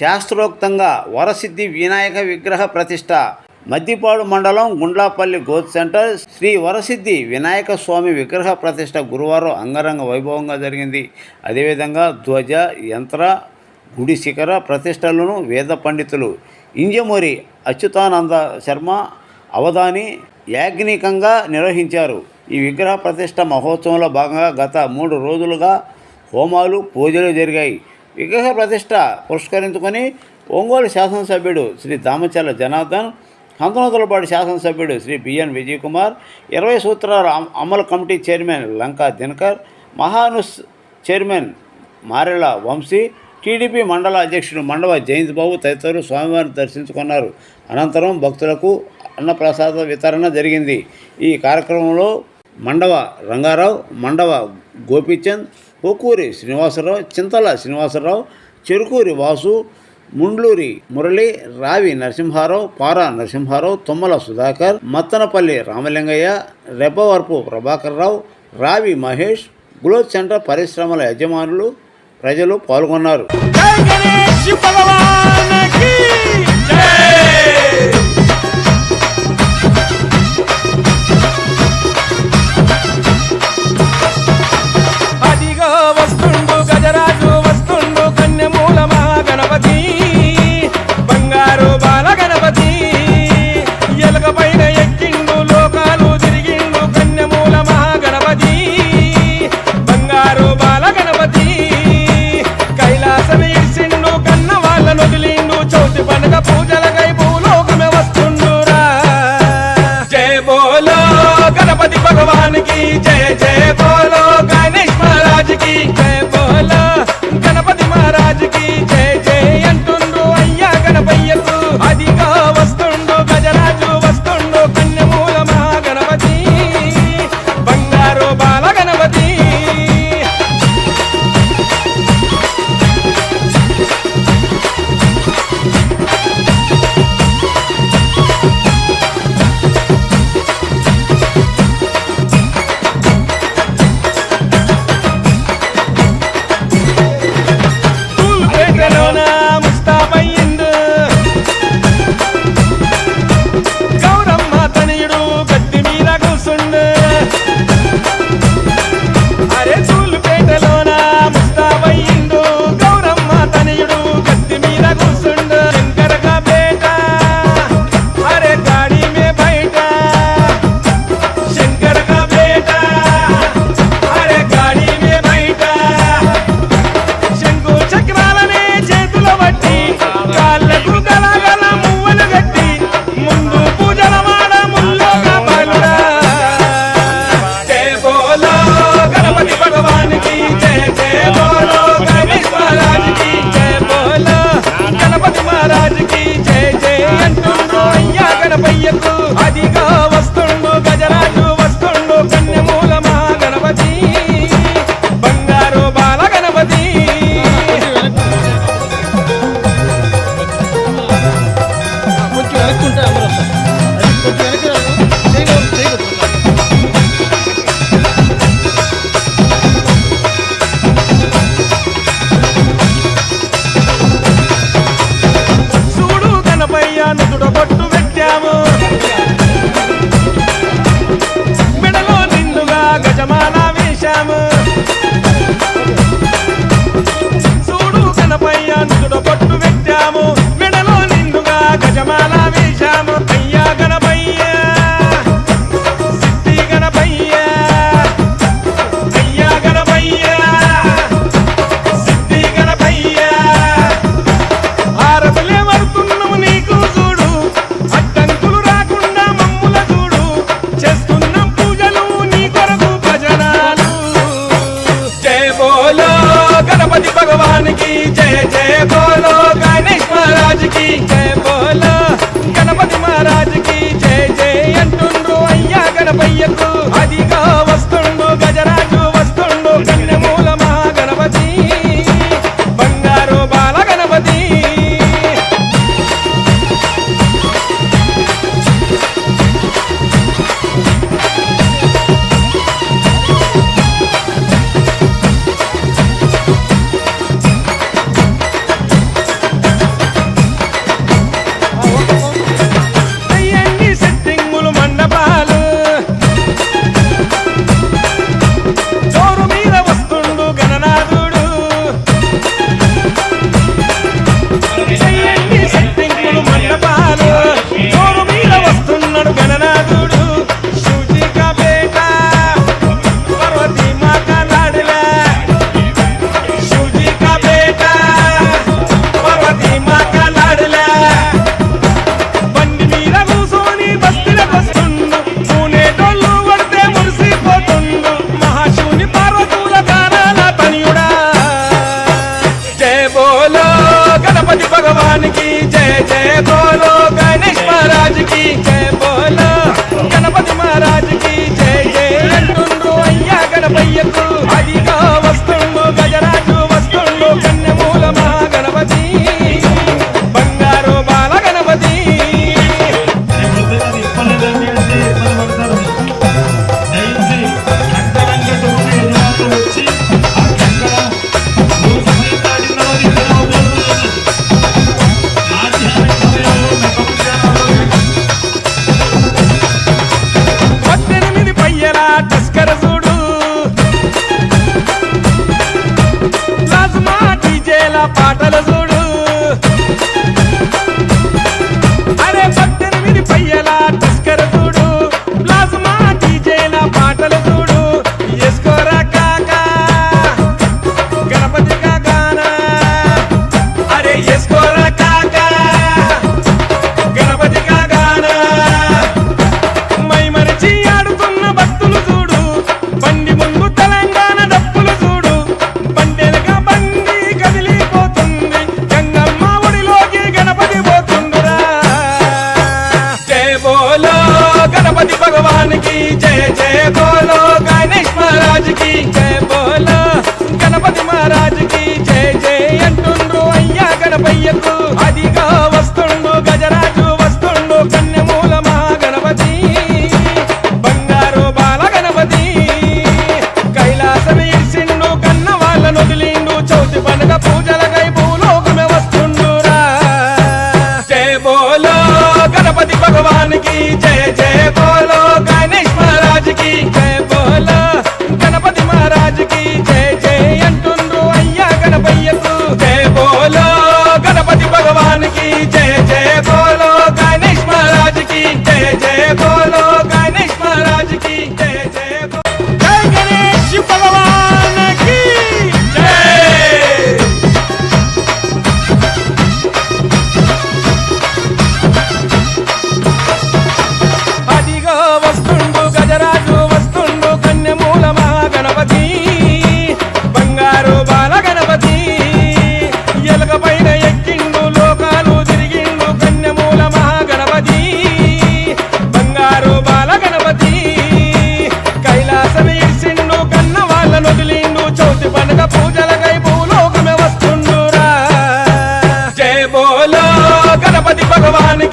శాస్త్రోక్తంగా వరసిద్ధి వినాయక విగ్రహ ప్రతిష్ట మద్దిపాడు మండలం గుండ్లాపల్లి గోత్ సెంటర్ శ్రీ వరసిద్ధి వినాయక స్వామి విగ్రహ ప్రతిష్ట గురువారం అంగరంగ వైభవంగా జరిగింది. అదేవిధంగా ధ్వజ యంత్ర గుడి శిఖర ప్రతిష్టలను వేద పండితులు ఇంజమూరి అచ్యుతానంద శర్మ అవధాని యాజ్ఞికంగా నిర్వహించారు. ఈ విగ్రహ ప్రతిష్ట మహోత్సవంలో భాగంగా గత మూడు రోజులుగా హోమాలు పూజలు జరిగాయి. విగ్రహ ప్రతిష్ట పురస్కరించుకొని ఒంగోలు శాసనసభ్యుడు శ్రీ దామచర్ల జనార్దన్ హంతనతులపాటి శాసనసభ్యుడు శ్రీ బిఎన్ విజయ్ కుమార్ ఇరవై సూత్రాల అమలు కమిటీ చైర్మన్ లంకా దినకర్ మహానుస్ చైర్మన్ మారెళ్ళ వంశీ టీడీపీ మండల అధ్యక్షుడు మండవ జయంత్ బాబు తదితరులు స్వామివారిని దర్శించుకున్నారు. అనంతరం భక్తులకు అన్నప్రసాద వితరణ జరిగింది. ఈ కార్యక్రమంలో మండవ రంగారావు మండవ గోపీచంద్ పోకూరి శ్రీనివాసరావు చింతల శ్రీనివాసరావు చెరుకూరి వాసు ముండ్లూరి మురళి రావి నరసింహారావు పారా నరసింహారావు తుమ్మల సుధాకర్ మత్తనపల్లి రామలింగయ్య రెబ్బవరపు ప్రభాకర్రావు రావి మహేష్ గ్లోత్ సెంటర్ పరిశ్రమల యజమానులు ప్రజలు పాల్గొన్నారు. की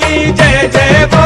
जय जय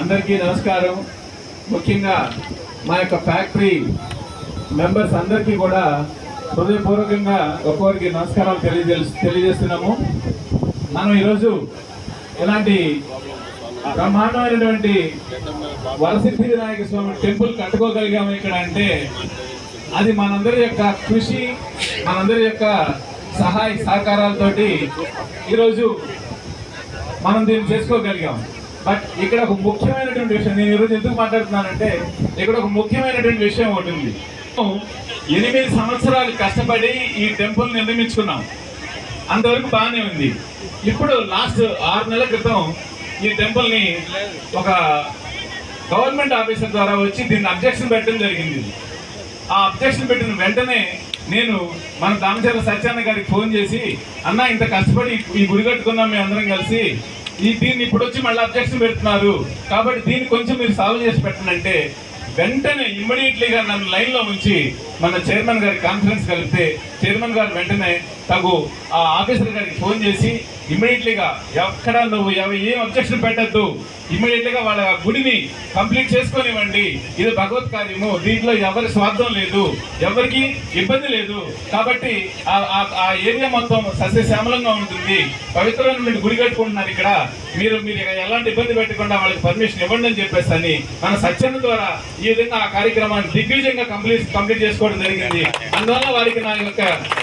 అందరికీ నమస్కారం. ముఖ్యంగా మా యొక్క ఫ్యాక్టరీ మెంబర్స్ అందరికీ కూడా హృదయపూర్వకంగా ఒక్కొక్కరికి నమస్కారాలు తెలియజే తెలియజేస్తున్నాము. మనం ఈరోజు ఇలాంటి బ్రహ్మాండమైనటువంటి వరసిద్ధి వినాయక స్వామి టెంపుల్ కట్టుకోగలిగాము ఇక్కడ అంటే అది మనందరి యొక్క కృషి మనందరి యొక్క సహాయ సహకారాలతోటి ఈరోజు మనం దీన్ని చేసుకోగలిగాం బట్ ఇక్కడ ఒక ముఖ్యమైనటువంటి విషయం నేను ఈరోజు ఎందుకు మాట్లాడుతున్నానంటే ఇక్కడ ఒక ముఖ్యమైనటువంటి విషయం ఒకటి ఉంది. ఎనిమిది సంవత్సరాలు కష్టపడి ఈ టెంపుల్ నిర్మించుకున్నాం. అంతవరకు బాగానే ఉంది. ఇప్పుడు లాస్ట్ ఆరు నెలల క్రితం ఈ టెంపుల్ని ఒక గవర్నమెంట్ ఆఫీసర్ ద్వారా వచ్చి దీన్ని అబ్జెక్షన్ పెట్టడం జరిగింది. ఆ అబ్జెక్షన్ పెట్టిన వెంటనే నేను మన దామచర్ల సత్యాన్న గారికి ఫోన్ చేసి అన్న ఇంత కష్టపడి ఈ గుడి కట్టుకున్నాం మేము అందరం కలిసి ఈ దీన్ని ఇప్పుడు వచ్చి మళ్ళీ అబ్జెక్షన్ పెడుతున్నారు. కాబట్టి దీన్ని కొంచెం మీరు సాల్వ్ చేసి పెట్టండి అంటే వెంటనే ఇమ్మీడియట్లీగా నన్ను లైన్లో ఉంచి మన చైర్మన్ గారి కాన్ఫరెన్స్ కలిపితే చైర్మన్ గారు వెంటనే తగు ఆ ఆఫీసర్ గారికి ఫోన్ చేసి ఇమ్మీడియట్లీగా ఎక్కడ నువ్వు ఏం అబ్జెక్షన్ పెట్టద్దు. ఇమ్మీడియట్లీగా వాళ్ళ గుడిని కంప్లీట్ చేసుకొనివ్వండి. ఇది భగవత్ కార్యము. దీంట్లో ఎవరి స్వార్థం లేదు. ఎవరికి ఇబ్బంది లేదు. కాబట్టి ఆ- ఆ- ఏరియా మొత్తం సస్యశ్యామలంగా ఉంటుంది. పవిత్రమైన గుడి కట్టుకుంటున్నారు ఇక్కడ. మీరు మీరు ఇక్కడ ఎలాంటి ఇబ్బంది పెట్టకుండా వాళ్ళకి పర్మిషన్ ఇవ్వండి అని చెప్పేసి అని మన సత్యన ద్వారా ఈ విధంగా ఆ కార్యక్రమాన్ని దిగ్విజయంగా కంప్లీట్ కంప్లీట్ చేసుకోవడం జరిగింది. అందువల్ల వారికి నా యొక్క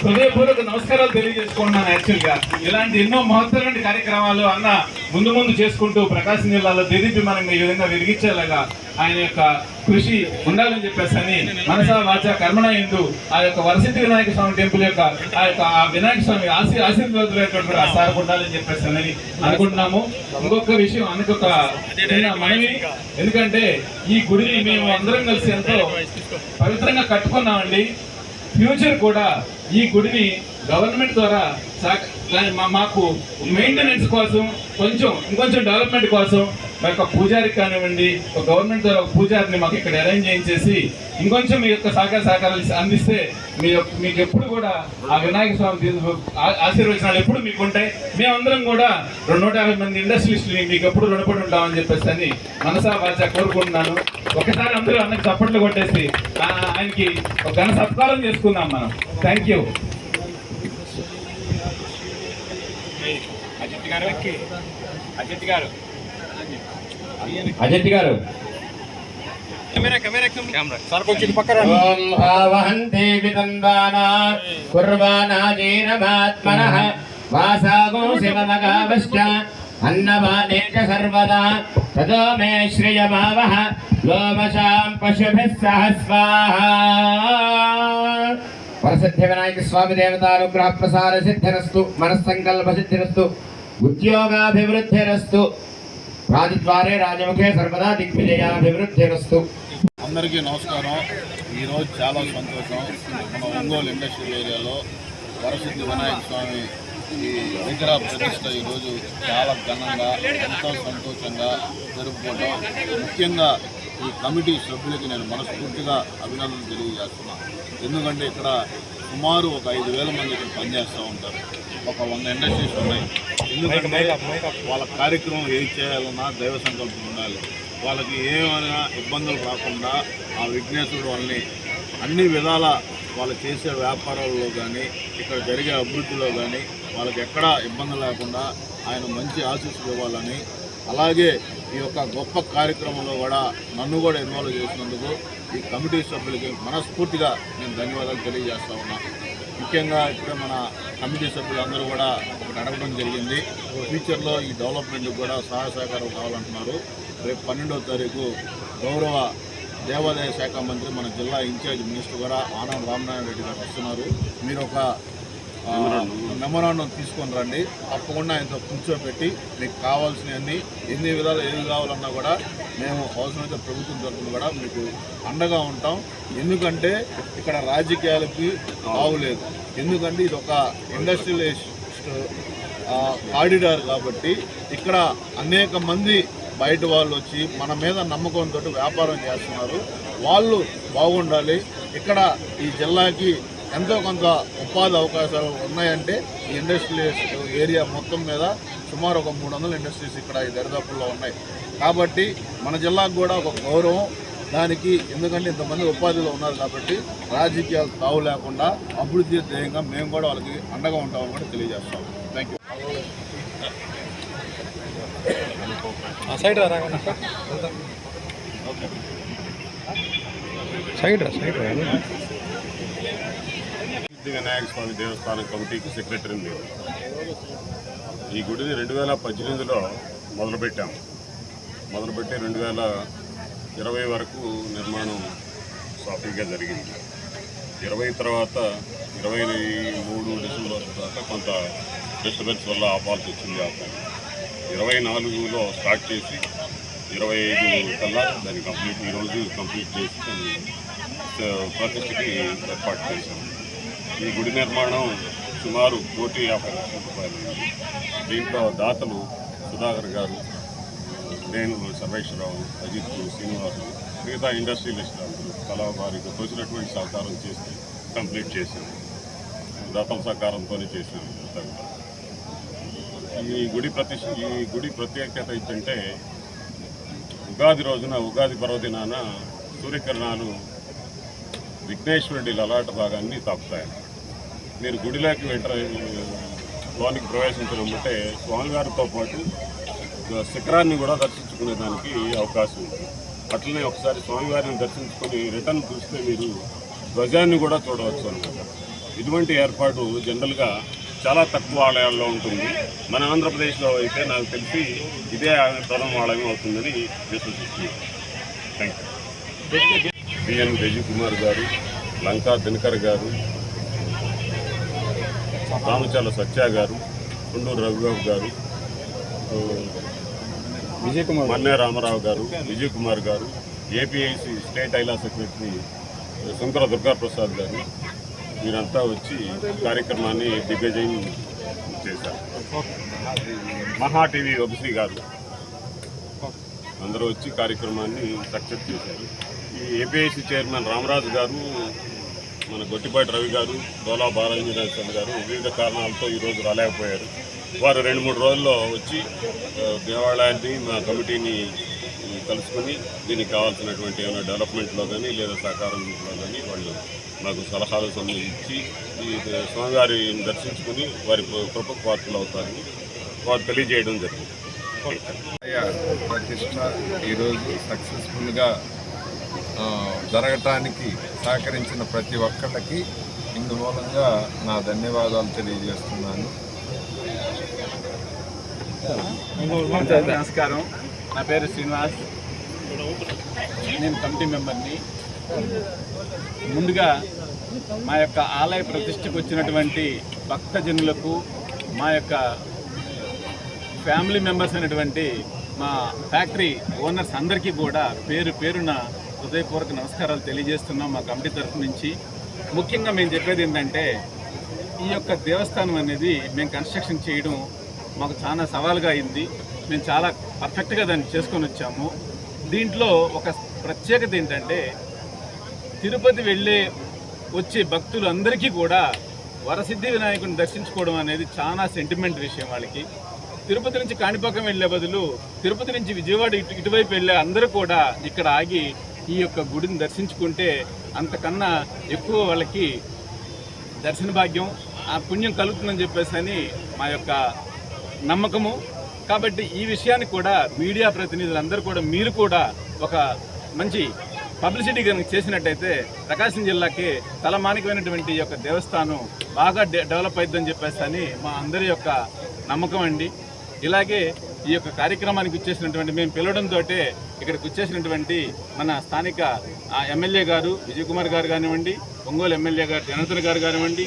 హృదయపూర్వక నమస్కారాలు తెలియజేసుకుంటున్నాను యాక్చువల్గా ఇలాంటి ఎన్నో మహత్తరమైన కార్యక్రమాలు అన్న ముందు ముందు చేసుకుంటూ ప్రకాశం జిల్లాలో దేదీప్యమానంగా ఈ విధంగా వెలిగించేలాగా ఆయన యొక్క కృషి ఉండాలని చెప్పేసి అని మనసా వాచ కర్మణ ఎందు ఆ యొక్క వరసిద్ధి వినాయక స్వామి టెంపుల్ యొక్క ఆ యొక్క ఆ వినాయక స్వామి ఆశీ ఆశీర్వాదాలు ఆ సార్ ఉండాలని చెప్పేసి అని అనుకుంటున్నాము. ఇంకొక విషయం అనుకొక మనవి. ఎందుకంటే ఈ గుడిని మేము అందరం కలిసి ఎంతో పవిత్రంగా కట్టుకున్నామండి. ఫ్యూచర్ కూడా ఈ గుడిని గవర్నమెంట్ ద్వారా మా- మాకు మెయింటెనెన్స్ కోసం కొంచెం ఇంకొంచెం డెవలప్మెంట్ కోసం మా యొక్క పూజారికి కానివ్వండి ఒక గవర్నమెంట్ ద్వారా ఒక పూజారిని మాకు ఇక్కడ అరేంజ్ చేయించేసి ఇంకొంచెం మీ యొక్క సహకార సహకారాలు అందిస్తే మీ యొక్క మీకు ఎప్పుడు కూడా ఆ వినాయక స్వామి ఆ- ఆశీర్వచనాలు ఎప్పుడు మీకు ఉంటాయి. మేమందరం కూడా రెండు నూట యాభై మంది ఇండస్ట్రియలిస్టులు మీకు ఎప్పుడు రుణపడి ఉంటామని చెప్పేసి అని మనసా వాచ కోరుకుంటున్నాను. ఒకసారి అందరూ అన్నకి చప్పట్లు కొట్టేసి ఆయనకి ఒక ఘన సత్కారం చేసుకుందాం మనం. థ్యాంక్ యూ అజిత్ గారు ఓం ఆవహంతే వితందానా కుర్వాణాజీనమాత్మనః వాసాగో శివమగావశ్చ అన్నవానే సర్వదా తదో మే శ్రియమావహ లోమశాం పశుభిः సహ స్వాహా వరసిద్ధి వినాయక స్వామి దేవతానుగ్రహ ప్రసార సిద్ధిరస్తు మనస్సంకల్ప సిద్ధిరస్తు. ఉద్యోగాభివృద్ధిరస్తు. రాజద్వారే రాజముఖే సర్వదా దిగ్విజయాభివృద్ధిరస్తు. అందరికీ నమస్కారం. ఈరోజు చాలా సంతోషం. మన ఒంగోలు ఇండస్ట్రియల్ ఏరియాలో వరసిద్ధి వినాయక స్వామి ఈ విగ్రహ ప్రతిష్ట ఈరోజు చాలా ఘనంగా ఎంతో సంతోషంగా జరుపుకోవడం ముఖ్యంగా ఈ కమిటీ సభ్యులకి నేను మనస్ఫూర్తిగా అభినందనలు తెలియజేస్తున్నాను. ఎందుకంటే ఇక్కడ సుమారు ఒక ఐదు వేల మంది ఇక్కడ పనిచేస్తూ ఉంటారు. ఒక వంద ఇండస్ట్రీస్ ఉన్నాయి. ఎందుకంటే వాళ్ళ కార్యక్రమం ఏం చేయాలన్నా దైవ సంకల్పం ఉండాలి. వాళ్ళకి ఏమైనా ఇబ్బందులు రాకుండా ఆ విఘ్నేశ్వరుడు వాళ్ళని అన్ని విధాల వాళ్ళు చేసే వ్యాపారాల్లో కానీ ఇక్కడ జరిగే అభివృద్ధిలో కానీ వాళ్ళకి ఎక్కడా ఇబ్బంది లేకుండా ఆయన మంచి ఆశీస్సులు ఇవ్వాలని అలాగే ఈ యొక్క గొప్ప కార్యక్రమంలో కూడా నన్ను కూడా ఇన్వాల్వ్ చేసినందుకు ఈ కమిటీ సభ్యులకి మనస్ఫూర్తిగా నేను ధన్యవాదాలు తెలియజేస్తా ఉన్నా. ముఖ్యంగా ఇప్పుడే మన కమిటీ సభ్యులందరూ కూడా ఒకటి అడగడం జరిగింది. ఫ్యూచర్లో ఈ డెవలప్మెంట్కి కూడా సహాయ సహకారం కావాలంటున్నారు. రేపు పన్నెండవ తారీఖు గౌరవ దేవాదాయ శాఖ మంత్రి మన జిల్లా ఇన్ఛార్జ్ మినిస్టర్ కూడా ఆనం రామనారాయణ రెడ్డి గారు వస్తున్నారు. మీరు ఒక మెమరాండం. తీసుకొని రండి. తప్పకుండా ఆయనతో కూర్చోబెట్టి మీకు కావాల్సినవన్నీ ఎన్ని విధాలు ఏది కావాలన్నా కూడా మేము అవసరమైతే ప్రభుత్వం తరఫున కూడా మీకు అండగా ఉంటాం. ఎందుకంటే ఇక్కడ రాజకీయాలకి బాగులేదు ఎందుకంటే ఇది ఒక ఇండస్ట్రియలిస్ట్ కారిడార్ కాబట్టి ఇక్కడ అనేక మంది బయట వాళ్ళు వచ్చి మన మీద నమ్మకంతో వ్యాపారం చేస్తున్నారు. వాళ్ళు బాగుండాలి. ఇక్కడ ఈ జిల్లాకి ఎంతో కొంత ఉపాధి అవకాశాలు ఉన్నాయంటే ఈ ఇండస్ట్రియల్ ఏరియా మొత్తం మీద సుమారు ఒక మూడు వందల ఇండస్ట్రీస్ ఇక్కడ ఈ దరిదాపుల్లో ఉన్నాయి. కాబట్టి మన జిల్లాకు కూడా ఒక గౌరవం. దానికి ఎందుకంటే ఇంతమంది ఉపాధిలో ఉన్నారు కాబట్టి రాజకీయాలు తావు లేకుండా అభివృద్ధి ధ్యేయంగా మేము కూడా వాళ్ళకి అండగా ఉంటామని కూడా తెలియజేస్తాం. థ్యాంక్ యూ సైడ్ సైడ్ రా సైడ్ రా. సిద్ధి వినాయక స్వామి దేవస్థానం కమిటీకి సెక్రటరీ నేను. ఈ గుడిని రెండు వేల పద్దెనిమిదిలో మొదలుపెట్టాము మొదలుపెట్టి రెండు వేల ఇరవై వరకు నిర్మాణం సాఫీగా జరిగింది. ఇరవై తర్వాత ఇరవై మూడు డిసెంబర్ తర్వాత కొంత డిస్టర్బెన్స్ వల్ల ఆపాల్సి వచ్చింది ఆ పని ఇరవై నాలుగులో స్టార్ట్ చేసి ఇరవై ఐదు కల్లా దాన్ని కంప్లీట్ ఈరోజు కంప్లీట్ చేసి ప్రతిష్టకి ఏర్పాటు చేశాము. ఈ గుడి నిర్మాణం సుమారు కోటి యాభై లక్షల రూపాయలు దీంట్లో దాతలు సుధాకర్ గారు నేను సర్వేశ్వరరావు అజిత్ శ్రీనివాసు మిగతా ఇండస్ట్రియలిస్ట్ అందరూ కళా వారికి తోచినటువంటి సహకారం చేసి కంప్లీట్ చేశాను దాతల సహకారంతోనే చేశాను ఈ గుడి ప్రతి ఈ గుడి ప్రత్యేకత ఏంటంటే ఉగాది రోజున ఉగాది పర్వదినాన సూర్యకిరణాలు విఘ్నేశ్వరుడి లలాట భాగాన్ని తాకుతాయి. మీరు గుడిలోకి వెంట లోనికి ప్రవేశించడమంటే స్వామివారితో పాటు శిఖరాన్ని కూడా దర్శించుకునే దానికి అవకాశం ఉంది. అట్లనే ఒకసారి స్వామివారిని దర్శించుకొని రిటర్న్ చూస్తే మీరు ధ్వజాన్ని కూడా చూడవచ్చు అనమాట ఇటువంటి ఏర్పాటు జనరల్గా చాలా తక్కువ ఆలయాల్లో ఉంటుంది. మన ఆంధ్రప్రదేశ్లో అయితే నాకు తెలిసి ఇదే ప్రథమ ఆలయం అవుతుందని విశ్వసిస్తున్నాను thank you B N Kumar garu Lanka Dinakar గారు రామచాల సత్య గారు కొండూరు రఘుబాబు గారు విజయ్ కుమార్ మన్నే రామారావు గారు విజయ్ కుమార్ గారు APIC state IALA secretary Shankara Durgaprasad గారు వీరంతా వచ్చి కార్యక్రమాన్ని దిగ్గజయం చేశారు. మహా టీవీ వంశీ గారు అందరూ వచ్చి కార్యక్రమాన్ని సక్సెస్ చేశారు. ఈ ఏపీఐసి చైర్మన్ రామరాజు గారు మన గొట్టిపాటి రవి గారు డోలా బాలాంజనేశ్వర గారు వివిధ కారణాలతో ఈరోజు రాలేకపోయారు. వారు రెండు మూడు రోజుల్లో వచ్చి దేవాలయాన్ని మా కమిటీని కలుసుకొని దీనికి కావాల్సినటువంటి ఏమైనా డెవలప్మెంట్లో కానీ లేదా సహకారంలో కానీ వాళ్ళు మాకు సలహాలు సంబంధించి ఈ స్వామివారిని దర్శించుకుని వారి కృపకు పాత్రలు అవుతారని వారు తెలియజేయడం జరిగింది. ప్రతిష్ట ఈరోజు సక్సెస్ఫుల్గా జరగటానికి సహకరించిన ప్రతి ఒక్కళ్ళకి ఇందు మూలంగా నా ధన్యవాదాలు తెలియజేస్తున్నాను. నమస్కారం. నా పేరు శ్రీనివాస్. నేను కమిటీ మెంబర్ని. ముందుగా మా యొక్క ఆలయ ప్రతిష్టకు వచ్చినటువంటి భక్తజనులకు మా యొక్క ఫ్యామిలీ మెంబర్స్ అయినటువంటి మా ఫ్యాక్టరీ ఓనర్స్ అందరికీ కూడా పేరు పేరున హృదయపూర్వక నమస్కారాలు తెలియజేస్తున్నాం మా కమిటీ తరఫు నుంచి. ముఖ్యంగా మేము చెప్పేది ఏంటంటే ఈ యొక్క దేవస్థానం అనేది మేము కన్స్ట్రక్షన్ చేయడం మాకు చాలా సవాలుగా అయింది. మేము చాలా పర్ఫెక్ట్గా దాన్ని చేసుకొని వచ్చాము. దీంట్లో ఒక ప్రత్యేకత ఏంటంటే తిరుపతి వెళ్ళే వచ్చే భక్తులు అందరికీ కూడా వరసిద్ధి వినాయకుని దర్శించుకోవడం అనేది చాలా సెంటిమెంట్ విషయం వాళ్ళకి. తిరుపతి నుంచి కాణిపాకం వెళ్ళే బదులు తిరుపతి నుంచి విజయవాడ ఇటు ఇటువైపు వెళ్ళే అందరూ కూడా ఇక్కడ ఆగి ఈ యొక్క గుడిని దర్శించుకుంటే అంతకన్నా ఎక్కువ వాళ్ళకి దర్శన భాగ్యం ఆ పుణ్యం కలుగుతుందని చెప్పేసి అని మా యొక్క నమ్మకము. కాబట్టి ఈ విషయాన్ని కూడా మీడియా ప్రతినిధులందరూ కూడా మీరు కూడా ఒక మంచి పబ్లిసిటీ కనుక చేసినట్టయితే ప్రకాశం జిల్లాకి తలమానికమైనటువంటి యొక్క దేవస్థానం బాగా డె- డెవలప్ అవుతుందని చెప్పేసి అని మా అందరి యొక్క నమ్మకం అండి. ఇలాగే ఈ యొక్క కార్యక్రమానికి వచ్చేసినటువంటి మేము పిలవడంతో ఇక్కడికి వచ్చేసినటువంటి మన స్థానిక ఆ, ఎమ్మెల్యే గారు విజయ్ కుమార్ గారు కానివ్వండి ఒంగోలు ఎమ్మెల్యే గారు జనార్దన్ గారు కానివ్వండి.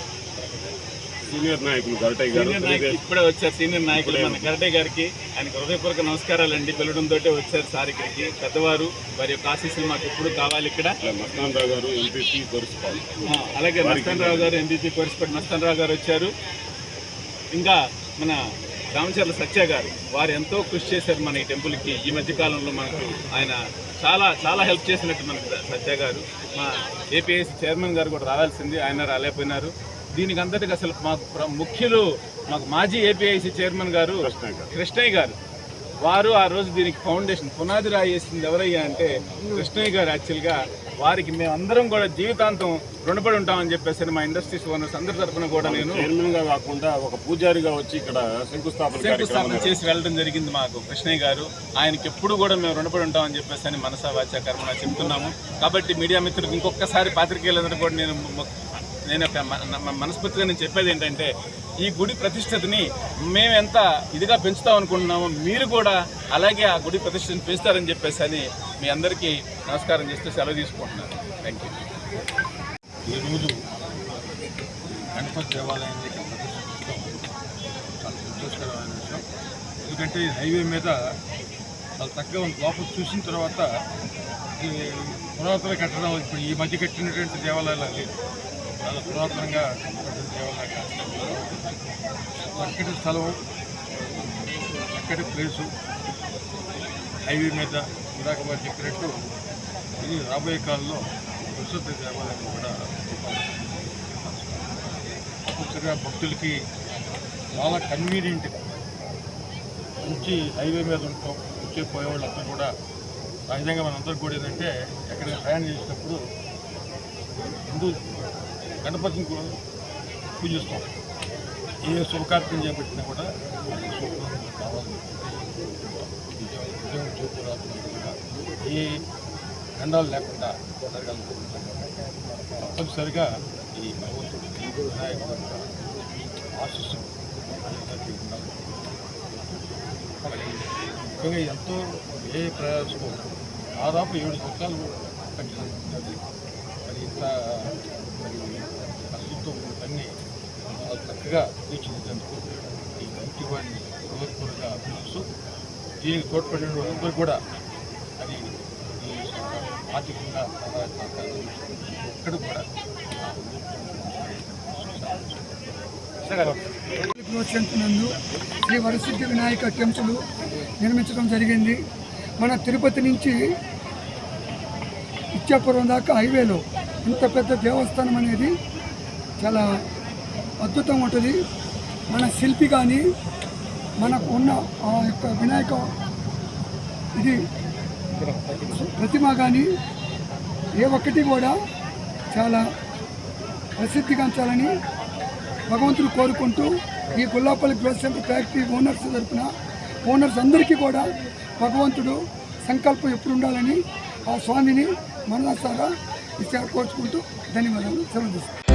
సీనియర్ నాయకులు గరటయ్య గారు సీనియర్ నాయకులు ఇప్పుడే వచ్చారు. సీనియర్ నాయకులు మన కరటే గారికి ఆయన హృదయపూర్వక నమస్కారాలండి. పిలవడంతో వచ్చారు సార్ ఇక్కడికి. పెద్దవారు వారి యొక్క ఆశీస్సులు మాకు ఎప్పుడు కావాలి ఇక్కడ. మస్తానరావు గారు కొరిసిపాలి. ఆ, అలాగే మస్తాన్ రావు గారు ఎంపీపీ కోరిసిపేట మస్తాన్ రావు గారు వచ్చారు. ఇంకా మన రామచర్ల సత్య గారు వారు ఎంతో కృషి చేశారు మన ఈ టెంపుల్కి ఈ మధ్య కాలంలో మనకు ఆయన చాలా చాలా హెల్ప్ చేసినట్టు మనకు సత్య గారు. మా ఏపీఎస్ చైర్మన్ గారు కూడా రావాల్సింది ఆయన రాలేకపోయినారు. దీనికి అంతటికి అసలు మాకు ముఖ్యులు మాకు మాజీ ఏపీఐసి చైర్మన్ గారు కృష్ణయ్య గారు. వారు ఆ రోజు దీనికి ఫౌండేషన్ పునాది రాయి వేసింది ఎవరయ్యా అంటే కృష్ణయ్య గారు యాక్చువల్గా వారికి మేమందరం కూడా జీవితాంతం రుణపడి ఉంటామని చెప్పేసి మా ఇండస్ట్రీస్ ఓనర్స్ అందరి తరఫున కూడా నేను చైర్మన్గా కాకుండా ఒక పూజారిగా వచ్చి ఇక్కడ శంకుస్థాపన శంకుస్థాపన చేసి వెళ్ళడం జరిగింది మాకు కృష్ణయ్య గారు. ఆయనకి ఎప్పుడు కూడా మేము రుణపడి ఉంటామని చెప్పేసి అని మనసా వాచా కర్మణ చెప్తున్నాము. కాబట్టి మీడియా మిత్రులకు ఇంకొకసారి పాత్రికేయులందరూ కూడా నేను నేను ఒక మనస్ఫూర్తిగా నేను చెప్పేది ఏంటంటే ఈ గుడి ప్రతిష్టతని మేము ఎంత ఇదిగా పెంచుతాం అనుకుంటున్నామో మీరు కూడా అలాగే ఆ గుడి ప్రతిష్టని పెంచుతారని చెప్పేసి అని మీ అందరికీ నమస్కారం చేస్తూ సెలవు తీసుకుంటున్నాను. థ్యాంక్ యూ ఈరోజు గణపతి దేవాలయాన్ని చాలా సంతోషకరమైన విషయం. ఎందుకంటే ఈ హైవే మీద చాలా తక్కువ లోపల చూసిన తర్వాత ఈ పురాతన కట్టడం ఇప్పుడు ఈ మధ్య కట్టినటువంటి దేవాలయాలు లేదు చాలా పురాతనంగా కట్టిన దేవాలయాలు. చక్కటి స్థలం చక్కటి ప్లేసు. హైవే మీద ఇందాక మరి చెప్పినట్టు ఇది రాబోయే కాలంలో విశ్వత దేవాలయం కూడా కొత్తగా భక్తులకి చాలా కన్వీనియంట్ మంచి హైవే మీద ఉంటాం వచ్చే పోయేవాళ్ళు అందరూ కూడా సహజంగా మనందరికి కూడా ఏంటంటే ఎక్కడికి ప్రయాణం చేసినప్పుడు హిందూ గణపతిని కూడా పూజిస్తాం. ఏ శుభకార్యం చేపట్టినా కూడా కావాలి. ఉద్యోగం విజయం చేకూరాలనుకుంటున్నా ఏ లేకుండా జరగాలనుకుంటున్నాం తప్పనిసరిగా ఈ భగవంతుడు వినాయకుడు యొక్క అందరికీ ఉండాలి. ముఖ్యంగా ఎంతో ఏ ప్రయాసం దాదాపు ఏడు సంవత్సరాలు పట్టింది మరి ఇంత మరి కష్టంతో అన్ని చక్కగా తీర్చిదిద్దేందుకు ఈ కమిటీ వారిని హృదయపూర్వకంగా అభినందిస్తూ దీనికి తోడ్పడిన వాళ్ళందరూ కూడా అది ఈ ఆర్థికంగా ఒక్కడు కూడా నందు శ్రీ వరసిద్ధి వినాయక టెంపుల్ నిర్మించడం జరిగింది. మన తిరుపతి నుంచి ఇచ్చాపురం దాకా హైవేలో ఇంత పెద్ద దేవస్థానం అనేది చాలా అద్భుతంగా ఉంటుంది. మన శిల్పి కానీ మనకు ఉన్న ఆ యొక్క వినాయక ఇది ప్రతిమ కానీ ఏ ఒక్కటి కూడా చాలా ప్రసిద్ధిగాంచాలని భగవంతుడు కోరుకుంటూ ఈ Gullapalli growth centre factory owners తరఫున ఓనర్స్ అందరికీ కూడా భగవంతుడు సంకల్పం ఎప్పుడు ఉండాలని ఆ స్వామిని మనసారా కోరుచుకుంటూ ధన్యవాదాలు. సెలవు